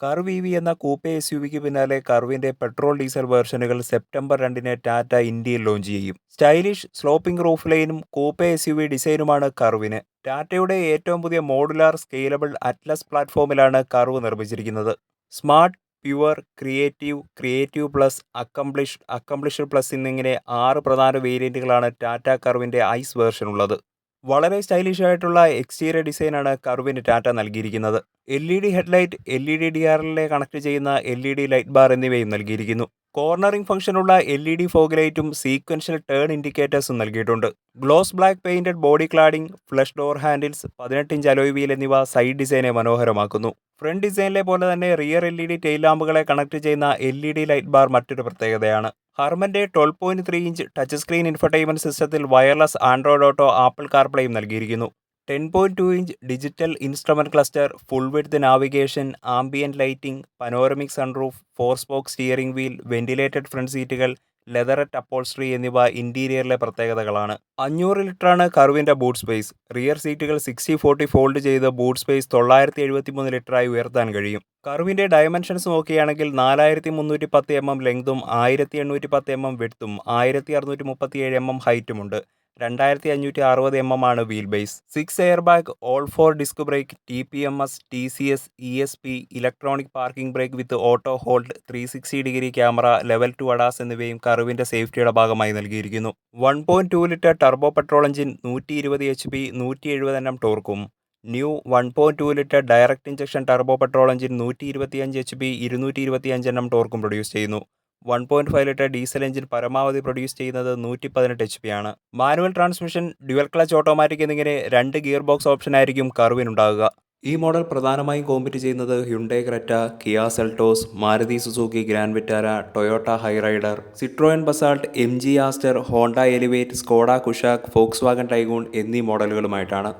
Curve E V എന്ന coupe S U വിക്ക് പിന്നാലെ കർവിന്റെ പെട്രോൾ ഡീസൽ വേർഷനുകൾ സെപ്റ്റംബർ രണ്ടിന് ടാറ്റ ഇന്ത്യയിൽ ലോഞ്ച് ചെയ്യും. സ്റ്റൈലിഷ് സ്ലോപ്പിംഗ് റൂഫ് ലൈനും കൂപ്പെ എസ് യു വി ഡിസൈനുമാണ് കർവിന്. ടാറ്റയുടെ ഏറ്റവും പുതിയ മോഡുലാർ സ്കെയിലബിൾ അറ്റ്ലസ് പ്ലാറ്റ്ഫോമിലാണ് കർവ് നിർമ്മിച്ചിരിക്കുന്നത്. Smart pure creative creative plus accomplished accomplished plus എന്നിങ്ങനെ ആറ് പ്രധാന വേരിയന്റുകളാണ് ടാറ്റ കർവിന്റെ ഐസ് വേർഷൻ ഉള്ളത്. വളരെ സ്റ്റൈലിഷ് ആയിട്ടുള്ള എക്സ്റ്റീരിയർ ഡിസൈനാണ് കർവിന് ടാറ്റ നൽകിയിരിക്കുന്നത്. L E D headlight L E D D ആറിലെ കണക്ട് ചെയ്യുന്ന L E D light bar എന്നിവയും നൽകിയിരിക്കുന്നു. കോർണറിംഗ് ഫംഗ്ഷനുള്ള എൽ ഇ ഡി ഫോഗ് ലൈറ്റും സീക്വൻഷ്യൽ ടേൺ ഇൻഡിക്കേറ്റേഴ്സും നൽകിയിട്ടുണ്ട്. Gloss black painted body cladding flush door handles പതിനെട്ട് ഇഞ്ച് അലോയ് വീൽ എന്നിവ സൈഡ് ഡിസൈനെ മനോഹരമാക്കുന്നു. ഫ്രണ്ട് ഡിസൈനിലെ പോലെ തന്നെ rear L E D tail ലാമ്പുകളെ connect ചെയ്യുന്ന L E D light bar മറ്റൊരു പ്രത്യേകതയാണ്. ഹർമന്റെ twelve point three inch touch screen infotainment സിസ്റ്റത്തിൽ വയർലെസ് ആൻഡ്രോയിഡ് ഓട്ടോ ആപ്പിൾ കാർപ്ലേയും നൽകിയിരിക്കുന്നു. Ten point two inch digital instrument cluster full width navigation ambient lighting panoramic sunroof four spoke steering wheel ventilated front സീറ്റുകൾ leatherette upholstery എന്നിവ ഇന്റീരിയറിലെ പ്രത്യേകതകളാണ്. അഞ്ഞൂറ് ലിറ്ററാണ് കറുവിന്റെ ബൂട്ട് സ്പേസ്. റിയർ സീറ്റുകൾ സിക്സ്റ്റി ഫോർട്ടി ഫോൾഡ് ചെയ്ത് ബൂട്ട് സ്പേസ് തൊള്ളായിരത്തി എഴുപത്തി മൂന്ന് ലിറ്ററായി ഉയർത്താൻ കഴിയും. കറുവിന്റെ ഡയമെൻഷൻസ് നോക്കുകയാണെങ്കിൽ നാലായിരത്തി മുന്നൂറ്റി പത്ത് എം എം ലെങ്തും ആയിരത്തി എണ്ണൂറ്റി പത്ത് എം എം വെടുത്തും ആയിരത്തി അറുന്നൂറ്റി മുപ്പത്തി ഏഴ് എം എം ഹൈറ്റുമുണ്ട്. രണ്ടായിരത്തി അഞ്ഞൂറ്റി അറുപത് എം എം ആണ് wheel base six air bag all four disc brake T P M S T C S E S P electronic parking brake with auto hold three sixty degree camera level two ADAS എന്നിവയും കറിവിന്റെ സേഫ്റ്റിയുടെ ഭാഗമായി നൽകിയിരിക്കുന്നു. One point two litre turbo petrol engine നൂറ്റി ഇരുപത് H P നൂറ്റി എഴുപത് എണ്ണം ടോർക്കും new one point two litre direct injection turbo petrol engine നൂറ്റി ഇരുപത്തിയഞ്ച് എച്ച് പി ഇരുന്നൂറ്റി ഇരുപത്തിയഞ്ച് എണ്ണം ടോർക്കും പ്രൊഡ്യൂസ് ചെയ്യുന്നു. One point five litre diesel engine പരമാവധി പ്രൊഡ്യൂസ് ചെയ്യുന്നത് നൂറ്റി പതിനെട്ട് എച്ച് പി ആണ്. Manual transmission dual clutch automatic എന്നിങ്ങനെ രണ്ട് ഗിയർ ബോക്സ് ഓപ്ഷൻ ആയിരിക്കും കർവിനുണ്ടാകുക ഈ മോഡൽ പ്രധാനമായും കോമ്പറ്റ് ചെയ്യുന്നത് Hyundai Creta Kia Seltos Maruti Suzuki Grand Vitara Toyota Hyryder Citroen Basalt M G Astor Honda Elevate Skoda Kushaq Volkswagen Taigun എന്നീ മോഡലുകളുമായിട്ടാണ്